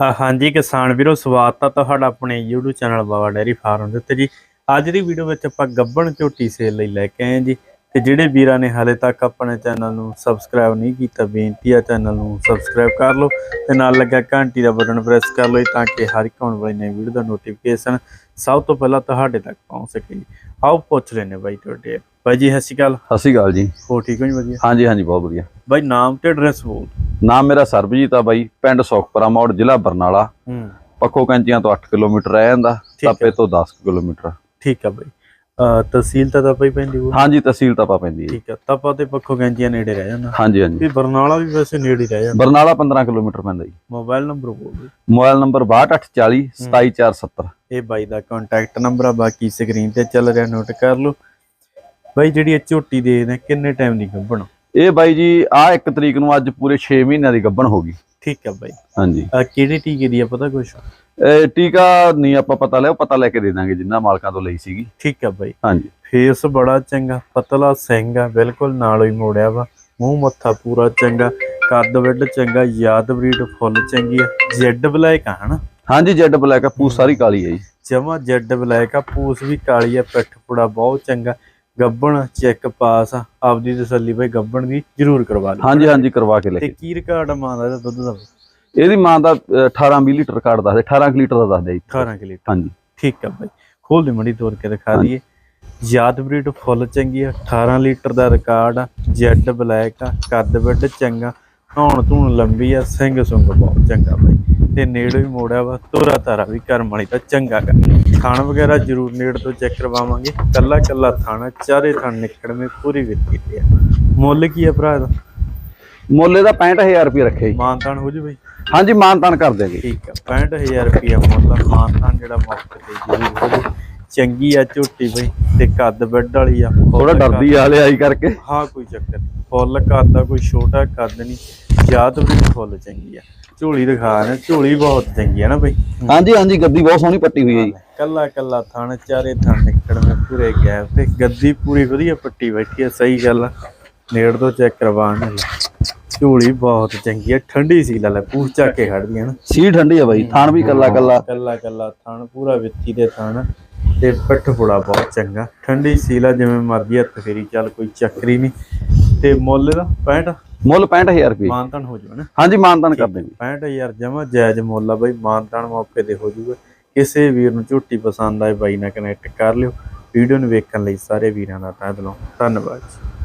ਹਾਂਜੀ ਕਿਸਾਨ ਵੀਰੋ ਸਵਾਗਤ ਆ ਤੁਹਾਡਾ ਆਪਣੇ YouTube channel Baba dairy farm ਦੇ ਉੱਤੇ ਜੀ। ਅੱਜ ਦੀ ਵੀਡੀਓ ਵਿੱਚ ਆਪਾਂ ਗੱਬਣ ਝੋਟੀ ਸੇਲ ਲਈ ਲੈ ਕੇ ਆਏ ਹਾਂ ਜੀ। ਤੇ ਜਿਹੜੇ ਵੀਰਾਂ ਨੇ ਹਾਲੇ ਤੱਕ ਆਪਣੇ ਚੈਨਲ ਨੂੰ ਸਬਸਕ੍ਰਾਈਬ ਨਹੀਂ ਕੀਤਾ ਬੇਨਤੀ ਆ ਚੈਨਲ ਨੂੰ ਸਬਸਕ੍ਰਾਈਬ ਕਰ ਲਓ ਤੇ ਨਾਲ ਲੱਗਾ ਘੰਟੀ ਦਾ ਬਟਨ ਪ੍ਰੈਸ ਕਰ ਲਓ ਤਾਂ ਕਿ ਹਰ ਇੱਕ ਆਉਣ ਵਾਲੀ ਨਵੀਂ ਵੀਡੀਓ ਦਾ ਨੋਟੀਫਿਕੇਸ਼ਨ ਸਭ ਤੋਂ ਪਹਿਲਾਂ ਤੁਹਾਡੇ ਤੱਕ ਪਹੁੰਚ ਸਕੇ ਜੀ। ਆਓ ਪੁੱਛ ਲੈਨੇ ਬਾਈ ਤੁਹਾਡੇ। ਬਾਈ ਜੀ ਸਤਿ ਸ਼੍ਰੀ ਅਕਾਲ। ਸਤਿ ਸ਼੍ਰੀ ਅਕਾਲ ਜੀ। ਹੋ ਠੀਕ ਹੋ ਜੀ ਵਧੀਆ? ਹਾਂਜੀ ਹਾਂਜੀ ਬਹੁਤ ਵਧੀਆ। ਬਾਈ ਨਾਮ ਤੇ ਐਡਰੈਸ ਬੋਲ ਨਾਮ ਮੇਰਾ ਸਰਬਜੀਤ ਆ ਬਾਈ ਪਿੰਡ ਸੁਖਪੁਰਾ ਮੋੜ ਜ਼ਿਲ੍ਹਾ ਬਰਨਾਲਾ। ਹੂੰ। ਪੱਖੋ ਕੈਂਚੀਆਂ ਤੋਂ 8 ਕਿਲੋਮੀਟਰ ਰਹਿ ਜਾਂਦਾ ਹੈ। ਤਾਪੇ ਤੋਂ 10 ਕਿਲੋਮੀਟਰ। ਠੀਕ ਆ ਬਾਈ। ਤਹਿਸੀਲ ਤਾਂ ਤਾਂ ਪਈ ਪੈਂਦੀ ਉਹ ਹਾਂਜੀ ਤਹਿਸੀਲ ਤਾਪਾ ਪੈਂਦੀ ਹੈ ਠੀਕ ਆ ਤਪਾ ਤੇ ਪੱਖੋਂ ਗੰਜੀਆਂ ਨੇੜੇ ਰਹਿ ਜਾਂਦਾ। ਹਾਂਜੀ ਹਾਂਜੀ। ਵੀ ਬਰਨਾਲਾ ਵੀ ਵੈਸੇ ਨੇੜੇ ਹੀ ਰਹਿ ਜਾਂਦਾ। ਬਰਨਾਲਾ 15 ਕਿਲੋਮੀਟਰ ਪੈਂਦਾ ਜੀ। ਮੋਬਾਈਲ ਨੰਬਰ ਬੋਲ। ਮੋਬਾਈਲ ਨੰਬਰ 6240 27470 ਇਹ ਬਾਈ ਦਾ ਕੰਟੈਕਟ ਨੰਬਰ ਆ ਬਾਕੀ ਸਕਰੀਨ ਤੇ ਚੱਲ ਰਿਹਾ ਨੋਟ ਕਰ ਲਓ। ਬਾਈ ਜਿਹੜੀ ਇਹ ਝੋਟੀ ਦੇ ਨੇ ਕਿੰਨੇ ਟਾਈਮ ਦੀ ਗੱਭਣ? ਇਹ ਬਾਈ ਜੀ ਆ 1 ਤਰੀਕ ਨੂੰ ਅੱਜ ਪੂਰੇ 6 ਮਹੀਨਿਆਂ ਦੀ ਗੱਭਣ ਹੋ ਗਈ। ਠੀਕ ਆ ਬਾਈ। ਹਾਂਜੀ। ਆ ਕਿਹੜੇ ਟੀਕੇ ਦੀ ਆ ਪਤਾ ਇਹ ਟੀਕਾ ਨਹੀਂ ਆਪਾਂ ਪਤਾ ਲਿਆ ਪਤਾ ਲੈ ਕੇ ਦੇ ਦਾਂਗੇ ਜਿੰਨਾ ਮਾਲਕਾਂ ਤੋਂ ਲਈ ਸੀਗੀ। ਠੀਕ ਆ ਬਾਈ। ਹਾਂਜੀ। ਫੇਸ ਬੜਾ ਚੰਗਾ ਪਤਲਾ ਸਿੰਘ ਆ ਬਿਲਕੁਲ ਨਾਲੋਂ ਹੀ ਮੋੜਿਆ ਵਾ ਮੂੰਹ ਮੱਥਾ ਪੂਰਾ ਚੰਗਾ ਕੱਦ ਵੱਡ ਚੰਗਾ ਯਾਦ ਬਰੀਡ ਫੁੱਲ ਚੰਗੀ ਆ ਜੈਡ ਬਲੈਕ ਆ ਹਨਾ? ਹਾਂਜੀ ਜੈਡ ਬਲੈਕ ਆ ਪੂਛ ਸਾਰੀ ਕਾਲੀ ਹੈ ਜੀ। ਜਮਾ ਜੈਡ ਬਲੈਕ ਆ ਪੂਸ ਵੀ ਕਾਲੀ ਆ ਪਿੱਠ ਪੁੜਾ ਬਹੁਤ ਚੰਗਾ ਗੱਬਣ ਚੈੱਕ ਪਾਸ ਆਪਦੀ ਤਸੱਲੀ ਬਈ ਗੱਬਣ ਦੀ ਜ਼ਰੂਰ ਕਰਵਾ ਲਓ ਹਾਂਜੀ ਹਾਂਜੀ ਕਰਵਾ ਕੇ ਲੈ ਤੇ ਕੇ ਰਿਕਾਰਡ ਮਾਂ ਦਾ? ਇਹਦਾ ਦੁੱਧ ਦਾ ਇਹਦੀ ਮਾਂ ਦਾ ਅ, 18 20 ਲੀਟਰ ਕਾਰਡ ਦੱਸਦੇ 18 ਕੁ ਲੀਟਰ ਦਾ ਦੱਸਦੇ ਜੀ। 18 ਕਿ ਲੀਟਰ। ਹਾਂਜੀ। ਠੀਕ ਆ ਬਾਈ ਖੋਲ ਦੇ ਮੜੀ ਤੋੜ ਕੇ ਦਿਖਾ ਦਈਏ। ਯਾਦ ਬਰੀਡ ਫੁੱਲ ਚੰਗੀ ਆ 18 ਲੀਟਰ ਦਾ ਰਿਕਾਰਡ ਆ। ਜੈਡ ਬਲੈਕ ਆ ਕੱਦ ਵੱਡ ਚੰਗਾ। ਧੌਣ ਧੂਣ ਲੰਬੀ ਆ ਸਿੰਘ ਸੁੰਗ ਬਹੁਤ ਚੰਗਾ ਬਾਈ। ਤੇ ਨੇੜੇ ਵੀ ਮੋੜਿਆ ਵਾ ਤੋਰਾ ਤਾਰਾ ਵੀ ਕਰਮ ਵਾਲੀ ਤਾਂ ਚੰਗਾ ਗਾ। ਥਣ ਵਗੈਰਾ ਜ਼ਰੂਰ ਨੇੜ ਤੋਂ ਚੈੱਕ ਕਰਵਾਵਾਂਗੇ। ਕੱਲਾ ਕੱਲਾ ਥਣ ਚਾਰੇ ਥਣ ਨਿਕੜਵੇਂ ਪੂਰੀ ਵਿੱਤੀ ਤੇ ਆ। ਮੁੱਲ ਕੀ ਆ ਭਰਾ ਦਾ ਮੁੱਲ ਇਹਦਾ 65000 ਰੁਪਏ ਰੱਖਿਆ ਜੀ। ਮਾਨਤਾਨ ਹੋ ਜੂ ਬਈ? ਹਾਂਜੀ ਮਾਨਤਾਨ ਕਰ ਦਿਆਂਗੇ। ਠੀਕ ਆ 65000 ਰੁਪਿਆ ਮੁੱਲ ਮਾਨਤਾਨ ਜਿਹੜਾ ਮੌਕੇ ਤੇ ਜ਼ਰੂਰ ਹੋ ਜੂ। ਚੰਗੀ ਆ ਝੋਟੀ ਬਈ। ਤੇ ਕੱਦ ਵੱਡ ਵਾਲੀ ਆ। ਥੋੜਾ ਡਰਦੀ ਆ ਹਲੇ ਆਈ ਕਰਕੇ। ਹਾਂ ਕੋਈ ਚੱਕਰ। ਫੁੱਲ ਕੱਦ ਆ ਕੋਈ ਛੋਟਾ ਕੱਦ ਨਹੀਂ। ਯਾਦ ਵੀ ਫੁੱਲ ਚੰਗੀ ਆ। ਝੋਲੀ ਦਿਖਾ ਨੇ ਝੋਲੀ ਬਹੁਤ ਚੰਗੀ ਆ ਨਾ ਬਈ। ਹਾਂਜੀ ਹਾਂਜੀ ਗੱਦੀ ਬਹੁਤ ਸੋਹਣੀ ਪੱਟੀ ਹੋਈ ਹੈ ਜੀ। ਕੱਲਾ ਕੱਲਾ ਥਣ ਚਾਰੇ ਥਣ ਨਿਕੜਵੇਂ ਪੂਰੇ ਗੈਪ ਤੇ ਗੱਦੀ ਪੂਰੀ ਵਧੀਆ ਪੱਟੀ ਬੈਠੀ ਆ ਸਹੀ ਗੱਲ ਆ। ਨੇੜ ਤੋਂ ਚੈੱਕ ਕਰਵਾਉਣ ਨਾਲ ਝੋਲੀ ਬਹੁਤ ਚੰਗੀ ਆ ਠੰਡੀ ਸੀ ਲੈ ਲੈ ਪੂਛ ਚੱਕ ਕੇ ਖੜਦੀ ਆ ਨਾ। ਸੀ ਠੰਡੀ ਆ ਬਾਈ ਥਾਣ ਵੀ ਕੱਲਾ ਕੱਲਾ। ਕੱਲਾ ਕੱਲਾ ਥਣ ਪੂਰਾ ਵਿੱਥੀ ਦੇ ਥਣ। ਤੇ ਪਿੱਠ ਪੁੜਾ ਬਹੁਤ ਚੰਗਾ। ਠੰਡੀ ਸੀਲਾ ਜਿਵੇਂ ਮਰਦੀ ਹੱਥ ਫੇਰੀ ਚੱਲ ਕੋਈ ਚੱਕਰੀ ਨਹੀਂ। ਤੇ ਮੁੱਲ ਦਾ 65 ਮੁੱਲ 65000 ਰੁਪਏ। ਮਾਨਤਨ ਹੋ ਜਾਊ ਨਾ। ਹਾਂਜੀ ਮਾਨਤਾਨ ਕਰ ਦਿਆਂਗੇ 65000 ਜਮਾ ਜਾਇਜ਼ ਮੁੱਲ ਆ ਬਈ। ਮਾਨਤਨ ਮੌਕੇ ਤੇ ਹੋ ਜਾਊਗਾ। ਕਿਸੇ ਵੀਰ ਨੂੰ ਝੋਟੀ ਪਸੰਦ ਆਏ ਬਾਈ ਨਾਲ ਕਨੈਕਟ ਕਰ ਲਿਓ। ਵੀਡੀਓ ਨੂੰ ਵੇਖਣ ਲਈ ਸਾਰੇ ਵੀਰਾਂ ਦਾ ਤਹਿ ਦਿਲੋਂ। ਧੰਨਵਾਦ ਜੀ।